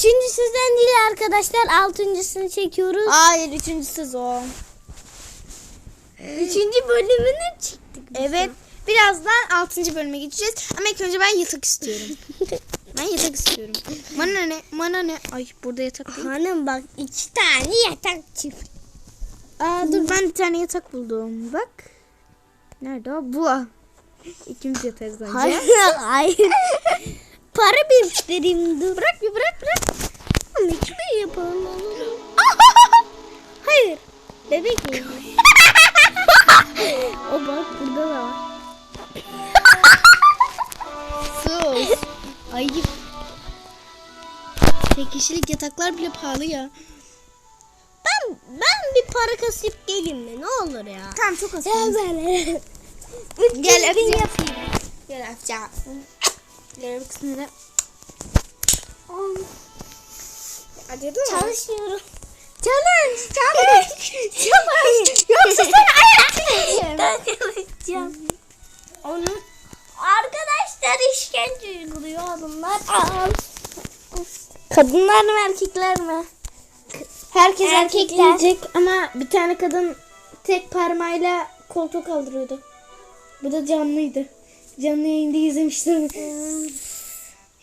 Üçüncü sizden değil arkadaşlar. Altıncısını çekiyoruz. Hayır üçüncü sezon. Üçüncü bölümüne çıktık. Evet. Birazdan 6. bölüme geçeceğiz. Ama ilk önce ben yatak istiyorum. ben yatak istiyorum. Bana ne? Bana ne? Ay burada yatak değil. Hanım bak iki tane yatak çift. Aa, dur ben bir tane yatak buldum. Bak. Nerede o? Bu. İkimiz yatarız önce. Hayır. Hayır. Para biriktireyim dur. Bırak bir bırak bırak. Ama iki bir yapalım? Hayır. Bebek o bak burada da var. Sus. Ayıp. Tek kişilik yataklar bile pahalı ya. Ben ben bir para kasıp geleyim mi? Ne olur ya. Tamam çok az. Ya böyle. Gel öpeceğim. yapayım. Gel öpeceğim. Gel bir kısmını da. Hadi dur. Çalışıyorum. Challenge. Challenge. Challenge. Yoksa sen ayakta Ben çalışacağım. Onun arkadaşlar işkence uyguluyor bunlar. Kadınlar mı erkekler mi? Herkes Erkekler. erkek diyecek ama bir tane kadın tek parmağıyla koltuğu kaldırıyordu. Bu da canlıydı. Canlı yayında izlemiştim.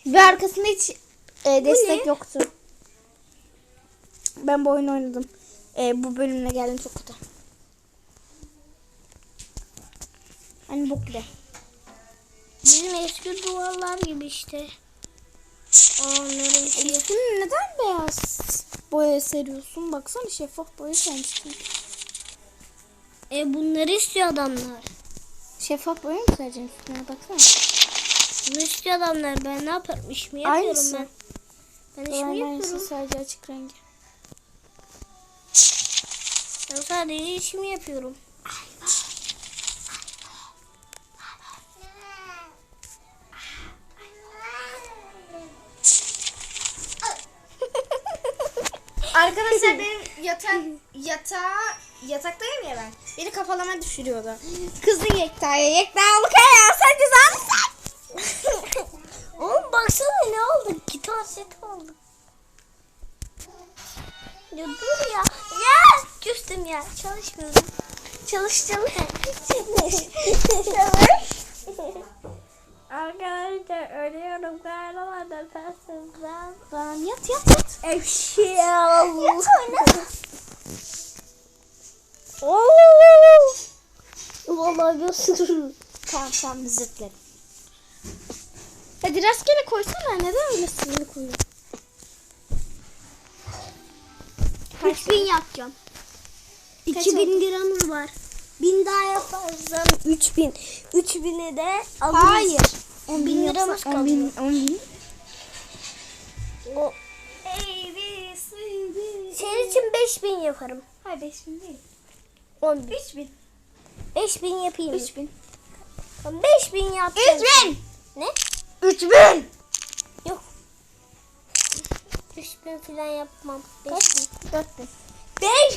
Ve arkasında hiç e, destek yoktu. Ben bu oyunu oynadım. E, bu bölümüne geldim çok kötü. Hani bok gibi. Bizim eski duvarlar gibi işte. Onların. Elif'in neden beyaz boya seriyorsun? Baksana şeffaf boya sermişsin. E bunları istiyor adamlar. Şeffaf boya mı sereceksin üstüne? Baksana. İstiyor adamlar. Ben ne yaparım? İş mi yapıyorum Aynısı. ben? Ben iş mi Aynısı yapıyorum? sadece açık rengi. Ben sadece işimi yapıyorum. Arkadaşlar benim yatak yatağa yataktayım ya ben. Beni kafalama düşürüyordu. Kızdı Yekta'ya. Yekta Alkaya sen cezalısın. Oğlum baksana ne oldu? Gitar seti oldu. Ya dur ya. Ya küstüm ya. Çalışmıyorum. Çalış çalış. çalış. Arkadaşlar ölüyorum galiba nefessizden. Lan yat yat yat. Eşya. Gösteririm. Tamam tamam zıtlarım. Hadi rastgele koysana. Neden öyle sinirli koyuyorsun? 3000 yapacağım. Kaç 2000 liramız var. 1000 daha yaparsam 3000. 3000'e de alırız. Hayır. 10 bin liramız kalıyor. 10 bin. 10 bin. O. Senin için 5000 yaparım. Hayır 5 bin değil. 10 bin. 3 bin. 5000 yapayım. 3 bin. 5000 yapacağım. 3 bin. Ne? 3 bin. Yok. 3000 falan yapmam. 5000. Kaç? 4 bin. 5